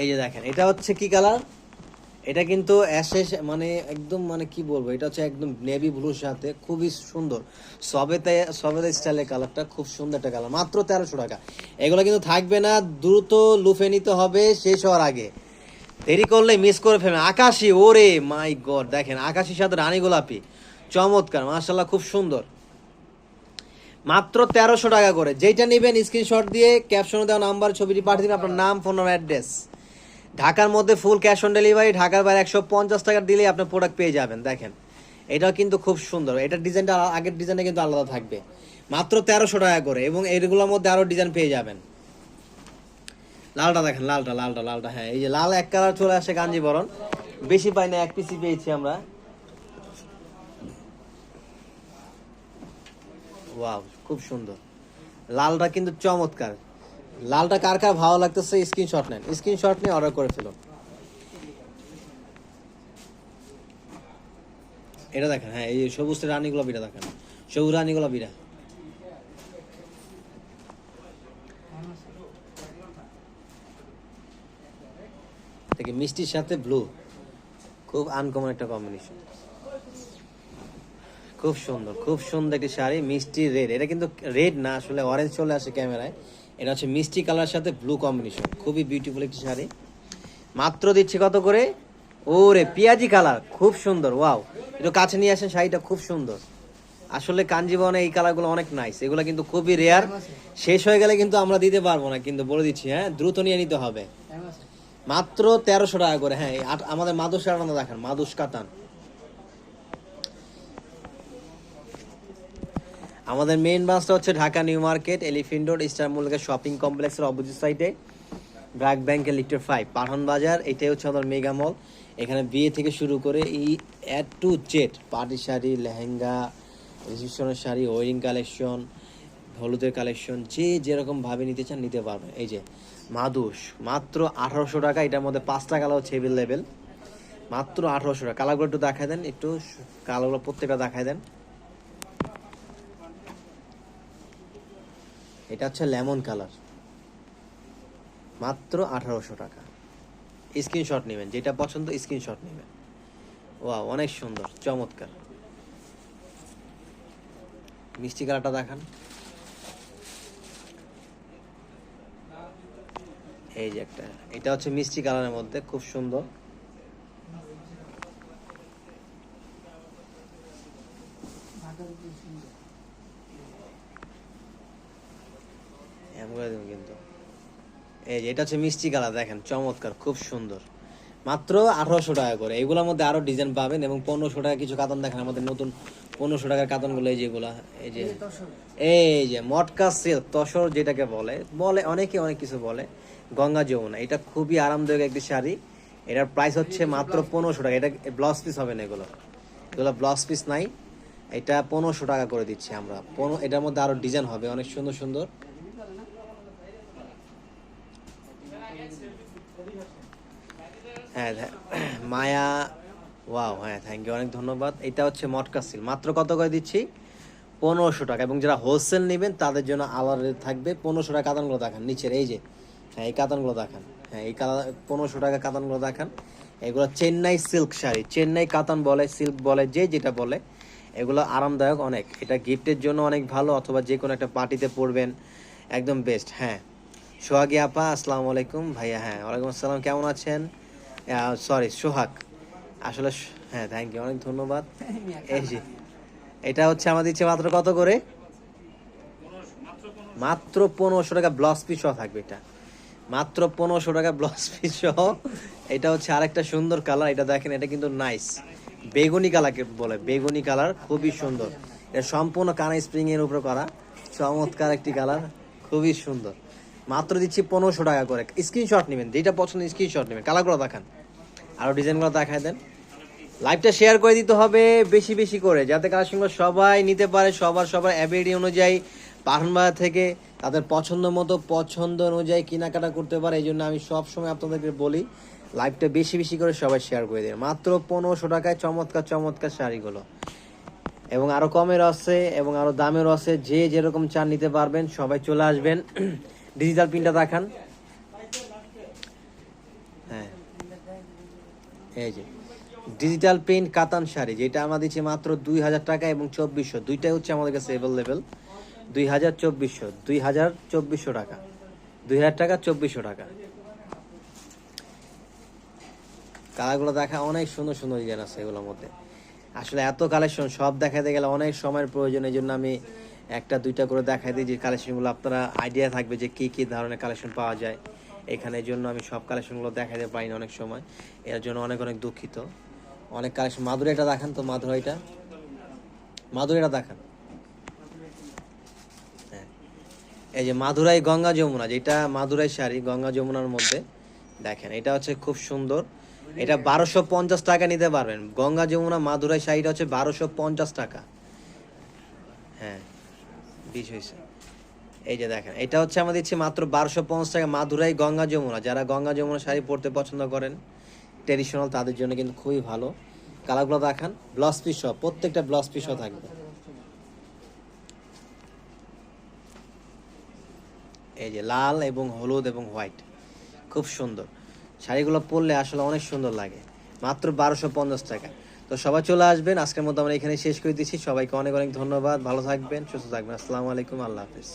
এই যে দেখেন, এটা হচ্ছে কি কালার এটা কিন্তু অ্যাশেস মানে একদম মানে কি বলব, এটা হচ্ছে একদম নেভি ব্লুর সাথে খুবই সুন্দর। সবেতে সবেতে স্টাইলের কালারটা খুব সুন্দর একটা কালার মাত্র তেরোশো টাকা। এগুলো কিন্তু থাকবে না, দ্রুত লুফে নিতে হবে, শেষ হওয়ার আগে। দেরি করলে মিস করে ফেলবেন। আকাশি, ওরে মাই গড দেখেন, আকাশির সাথে রানী গোলাপি। চমৎকার মার্শাল্লাহ খুব সুন্দর। মাত্র তেরোশো টাকা করে। যেটা নেবেন স্ক্রিনশট দিয়ে ক্যাপশনে দেওয়া নাম্বার ছবিটি পাঠিয়ে দিন আপনার নাম ফোন নাম্বার অ্যাড্রেস ঢাকার মধ্যে ফুল ক্যাশ অন ডেলিভারি ঢাকার বাইরে একশো পঞ্চাশ টাকা দিলেই আপনার প্রোডাক্ট পেয়ে যাবেন, দেখেন। এটাও কিন্তু খুব সুন্দর। এটার ডিজাইনটা আগের ডিজাইনটা কিন্তু আলাদা থাকবে। মাত্র তেরোশো টাকা করে এবং এইগুলোর মধ্যে আরও ডিজাইন পেয়ে যাবেন। লালটা দেখেন, লালটা লালটা লালটা হ্যাঁ এই যে লাল এক কালার চলে আসে কাঞ্জিবরণ বেশি পাই না, এক পিসি পেয়েছি আমরা। ওয়াও খুব সুন্দর। লালটা কিন্তু চমৎকার। লালটা কার কার ভালো লাগতেছে স্ক্রিনশট নেন। স্ক্রিনশট নিয়ে অর্ডার করে ফেলুন। এটা দেখেন হ্যাঁ এই সবুজ রানী গোলাপিটা দেখেন। সবুজ রানী গোলাপিটা। থেকে মিষ্টির সাথে ব্লু খুব আনকমন একটা কম্বিনেশন খুব সুন্দর খুব সুন্দর একটি শাড়ি, মিষ্টি রেড এটা কিন্তু রেড না, আসলে অরেঞ্জ চলে আসে ক্যামেরায়। এটা হচ্ছে মিষ্টি কালার সাথে ব্লু কম্বিনেশন খুবই বিউটিফুল একটি শাড়ি। মাত্র দিচ্ছি কত করে? ওরে, পেঁয়াজি কালার, খুব সুন্দর ওয়াও একটু কাছে নিয়ে আসেন, শাড়িটা খুব সুন্দর। আসলে কাঞ্জিবনে এই কালারগুলো অনেক নাইস এগুলো কিন্তু খুবই রেয়ার শেষ হয়ে গেলে কিন্তু আমরা দিতে পারব না, কিন্তু বলে দিচ্ছি হ্যাঁ দ্রুত নিয়ে নিতে হবে। মাত্র তেরোশো টাকা করে হ্যাঁ আমাদের মাদুস কাতান দেখেন মাদুস কাতান। আমাদের মেইন ব্রাঞ্চটা হচ্ছে Dhaka new market elephant road star Mallika shopping কমপ্লেক্সের অপোজিট সাইডে ব্র্যাক ব্যাংকের লিটার ফাইভ পাঠান বাজার, এটাই হচ্ছে আমাদের মেগা মল এখানে বিয়ে থেকে শুরু করে এই A to Z party sari, lehenga, রিসেপশনের sari wedding collection হলুদের কালেকশন যে যেরকম ভাবে নিতে চান নিতে পারবেন। এই যে, মাদুস, মাত্র আঠারোশো টাকা, এটার মধ্যে পাঁচটা কালার হচ্ছে লেভেল মাত্র আঠারোশো টাকা। কালারগুলো একটু দেখায় দেন, একটু কালারগুলো প্রত্যেকটা দেখায় দেন। এটা হচ্ছে লেমন কালার। মাত্র আঠারোশো টাকা। স্ক্রিনশট নেবেন, যেটা পছন্দ স্ক্রিনশট নেবেন। ওয়া অনেক সুন্দর, চমৎকার। মিষ্টি কালারটা দেখান। এই যে একটা, এটা হচ্ছে মিষ্টি কালারের মধ্যে, খুব সুন্দর। এমন করে দেবেন কিন্তু। এই যে এটা হচ্ছে মিষ্টি কালার দেখেন চমৎকার খুব সুন্দর। মাত্র আঠারোশো টাকা করে। এগুলোর মধ্যে আরও ডিজাইন পাবেন এবং পনেরোশো টাকা কিছু কাতান দেখেন আমাদের নতুন পনেরোশো টাকার কাতানগুলো এই যেগুলা এই যে এই যে মটকা সিল্ক তসর যেটাকে বলে বলে অনেকে অনেক কিছু বলে গঙ্গা যমুনা। এটা খুবই আরামদায়ক একটি শাড়ি। এটার প্রাইস হচ্ছে মাত্র পনেরোশো টাকা। এটা ব্লাউজ পিস হবে না এগুলো। এগুলো ব্লাউজ পিস নাই। এটা পনেরোশো টাকা করে দিচ্ছি আমরা। পনেরো এটার মধ্যে আরও ডিজাইন হবে অনেক সুন্দর সুন্দর। হ্যাঁ হ্যাঁ, মায়া ওয়াও হ্যাঁ থ্যাংক ইউ অনেক ধন্যবাদ। এটা হচ্ছে মটকা সিল মাত্র কত করে দিচ্ছি? পনেরোশো টাকা। এবং যারা হোলসেল নেবেন তাদের জন্য আলাদা থাকবে। পনেরোশো টাকা কাতানগুলো দেখান নিচের এই যে। হ্যাঁ এই কাতানগুলো দেখান। হ্যাঁ এই কাতান পনেরোশো টাকা কাতানগুলো দেখান। এগুলো চেন্নাই সিল্ক শাড়ি। চেন্নাই কাতান বলে সিল্ক বলে যে যেটা বলে এগুলো আরামদায়ক অনেক। এটা গিফটের জন্য অনেক ভালো অথবা যে কোনো একটা পার্টিতে পরবেন একদম বেস্ট হ্যাঁ। সোহাগী আপা আসসালামু আলাইকুম। ভাইয়া হ্যাঁ ওয়ালাইকুম আসসালাম কেমন আছেন? সরি সোহাগ। আসলে হ্যাঁ থ্যাংক ইউ অনেক ধন্যবাদ। এই যে। এটা হচ্ছে আমাদের ইচ্ছে মাত্র কত করে? মাত্র পনেরোশো টাকা ব্লাউজ পিস সহ থাকবে এটা। মাত্র পনেরোশো টাকা ব্লাউজ পিস সহ। এটা হচ্ছে আরেকটা সুন্দর কালার এটা দেখেন এটা কিন্তু নাইস বেগুনি কালারকে বলে বেগুনি কালার খুবই সুন্দর। এটা সম্পূর্ণ কানা স্প্রিং এর উপরে করা। চমৎকার একটি কালার খুবই সুন্দর। মাত্র দিচ্ছি পনেরোশো টাকা করে। স্ক্রিনশট নেবেন, যেটা পছন্দ স্ক্রিনশট নেবেন। কালারগুলো দেখান। আরও ডিজাইনগুলো দেখায় দেন। লাইভটা শেয়ার করে দিতে হবে বেশি বেশি করে, যাতে কালেকশনগুলো সবাই নিতে পারে, সবার সবার অ্যাবিলিটি অনুযায়ী পাহানবাজার থেকে তাদের পছন্দ মতো পছন্দ অনুযায়ী কেনাকাটা করতে পারে। এই জন্য আমি সবসময় আপনাদেরকে বলি লাইভটা বেশি বেশি করে সবাই শেয়ার করে দেন। মাত্র পনেরোশো টাকায় চমৎকার চমৎকার শাড়িগুলো। এবং আরও কমের আছে, এবং আরও দামেরও আছে। যে যেরকম চান নিতে পারবেন, সবাই চলে আসবেন। ডিজিটাল প্রিন্টটা দেখান। হ্যাঁ। এই যে, ডিজিটাল প্রিন্ট কাতান শাড়ি, যেটা আমরা দিচ্ছে মাত্র দুই হাজার টাকা এবং চব্বিশশো। দুইটাই হচ্ছে আমাদের কাছে অ্যাভেলেবেল দুই হাজার চব্বিশশো, দুই হাজার চব্বিশশো টাকা। দুই হাজার টাকা, চব্বিশশো টাকা। কালারগুলো দেখা অনেক সুন্দর সুন্দর ডিজাইন আছে এগুলোর মধ্যে। আসলে এত কালেকশন সব দেখাতে গেলে অনেক সময়ের প্রয়োজন, এই জন্য আমি একটা, দুইটা করে দেখাই দিই যে কালেকশনগুলো আপনারা আইডিয়া থাকবে যে কী কী ধরনের কালেকশন পাওয়া যায়। এখানে জন্য আমি সব কালেকশনগুলো দেখাতে পারি না অনেক সময়। এর জন্য অনেক অনেক দুঃখিত। অনেক কালেকশন মাদুরাইটা দেখান তো মাদুরাইটা মাদুরাইটা দেখান। হ্যাঁ। এই যে মাদুরাই গঙ্গা যমুনা, যেটা মাদুরাই শাড়ি গঙ্গা যমুনার মধ্যে, দেখেন, এটা হচ্ছে খুব সুন্দর। এটা বারোশো পঞ্চাশ টাকা নিতে পারবেন। গঙ্গা যমুনা মাদুরাই শাড়িটা হচ্ছে বারোশো পঞ্চাশ টাকা। হ্যাঁ। বিষ হয়েছে। এই যে দেখেন, এটা হচ্ছে আমাদের দিচ্ছি মাত্র বারোশো পঞ্চাশ টাকা মাদুরাই গঙ্গা যমুনা। যারা গঙ্গা যমুনা শাড়ি পরতে পছন্দ করেন ট্রেডিশনাল তাদের জন্য কিন্তু খুবই ভালো। কালারগুলো দেখান ব্লাউজ পিস সহ, প্রত্যেকটা ব্লাউজ পিস থাকবে। এই যে লাল এবং হলুদ এবং হোয়াইট, খুব সুন্দর। শাড়িগুলো পরলে আসলে অনেক সুন্দর লাগে। মাত্র বারোশো পঞ্চাশ টাকা। তো সবাই চলে আসবেন। আজকের মতো আমরা এখানে শেষ করে দিচ্ছি। সবাইকে অনেক অনেক ধন্যবাদ। ভালো থাকবেন, সুস্থ থাকবেন। আসসালামু আলাইকুম। আল্লাহ হাফিজ.